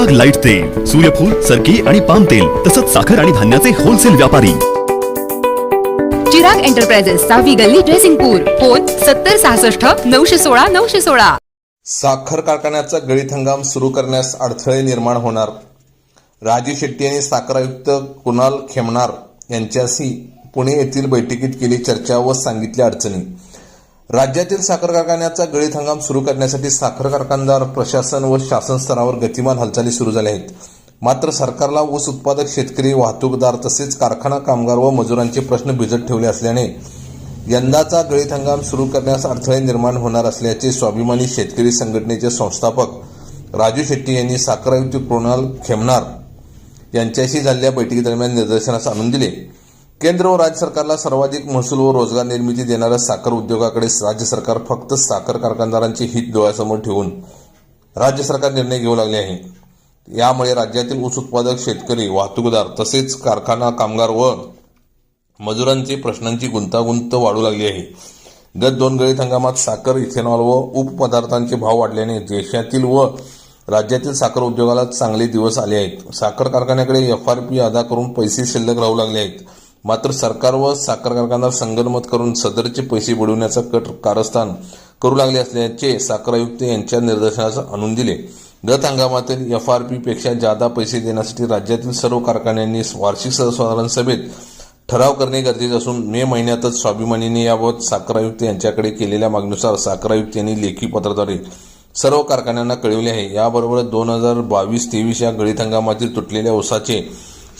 Super light तेल सूर्यफूल सरकी आणि पाम तेल तसंच साखर आणि धान्याचे होलसेल व्यापारी. चिराग एंटरप्राइजेस सहावी गल्ली ड्रेसिंगपूर फोन सत्तर सहासष्ट नऊशे सोळा नऊशे सोळा. साखर कारखान्याचा गळीत हंगाम सुरू करण्यास अडथळे निर्माण होणार. राजू शेट्टी यांनी साखर आयुक्त कुणाल खेमनार यांच्याशी पुणे येथील बैठकीत केली चर्चा व सांगितल्या अडचणी. राज्यातील साखर कारखान्याचा गळीत हंगाम सुरू करण्यासाठी साखर कारखानदार प्रशासन व शासन स्तरावर गतिमान हालचाली सुरू झाल्या आहेत. मात्र सरकारला ऊस उत्पादक शेतकरी वाहतूकदार तसेच कारखाना कामगार व मजुरांचे प्रश्न भिजत ठेवले असल्याने यंदाचा गळीत हंगाम सुरू करण्यास अडथळे निर्माण होणार असल्याचे स्वाभिमानी शेतकरी संघटनेचे संस्थापक राजू शेट्टी यांनी साखर आयुक्त कृणाल खेमनार यांच्याशी झालेल्या बैठकीदरम्यान निदर्शनास आणून दिले. केंद्र व राज्य सरकारला सर्वाधिक महसूल व रोजगार निर्मिती देणाऱ्या साखर उद्योगाकडे राज्य सरकार फक्त साखर कारखानदारांचे हित डोळ्यासमोर ठेवून राज्य सरकार निर्णय घेऊ लागले आहे. यामुळे राज्यातील ऊस उत्पादक शेतकरी वाहतूकदार तसेच कारखाना कामगार व मजुरांचे प्रश्नांची गुंतागुंत वाढू लागली आहे. गत दोन गळीत हंगामात साखर इथेनॉल व उपपदार्थांचे भाव वाढल्याने देशातील व राज्यातील साखर उद्योगाला चांगले दिवस आले आहेत. साखर कारखान्याकडे एफ आर पी अदा करून पैसे शिल्लक राहू लागले आहेत. मात्र सरकार व साखर कारखानदार संगनमत करून सदरचे पैसे बुडवण्याचा कट कारस्थान करू लागले असल्याचे साखर आयुक्त यांच्या निर्देशनास आणून दिले. गत हंगामातील एफ आर पी पेक्षा जादा पैसे देण्यासाठी राज्यातील सर्व कारखान्यांनी वार्षिक सर्वसाधारण सभेत ठराव करणे गरजेचे असून मे महिन्यातच स्वाभिमानीने याबाबत साखर आयुक्त यांच्याकडे केलेल्या मागणीनुसार साखर आयुक्त यांनी लेखी पत्राद्वारे सर्व कारखान्यांना कळविले आहे. याबरोबर दोन हजार बावीस तेवीस या गळीत हंगामातील तुटलेल्या ओसाचे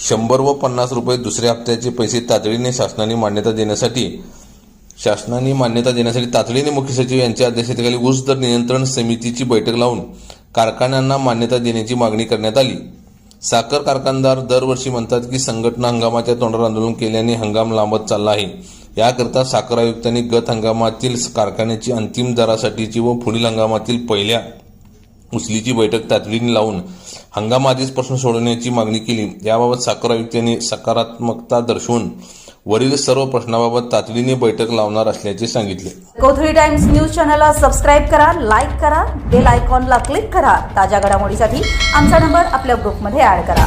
शंभर व पन्नास रुपये दुसऱ्या हप्त्याचे पैसे तातडीने शासनाने मान्यता देण्यासाठी शासनाने मान्यता देण्यासाठी तातडीने मुख्य सचिव यांच्या अध्यक्षतेखाली ऊस दर नियंत्रण समितीची बैठक लावून कारखान्यांना मान्यता देण्याची मागणी करण्यात आली. साखर कारखानदार दरवर्षी म्हणतात की संघटना हंगामाच्या तोंडावर आंदोलन केल्याने हंगाम लांबत चालला आहे. याकरता साखर आयुक्तांनी गत हंगामातील कारखान्याची अंतिम दरासाठीची व पुढील हंगामातील पहिल्या उचलीची बैठक तातडीने लावून हंगामाआधीच प्रश्न सोडवण्याची मागणी केली. याबाबत साखर आयुक्तांनी सकारात्मकता दर्शवून वरील सर्व प्रश्नाबाबत तातडीने बैठक लावणार असल्याचे सांगितले. कोथळी टाइम्स न्यूज चॅनलला सबस्क्राईब करा लाईक करा बेल आयकॉनला क्लिक करा. ताज्या घडामोडीसाठी आमचा नंबर आपल्या ग्रुपमध्ये ऍड करा.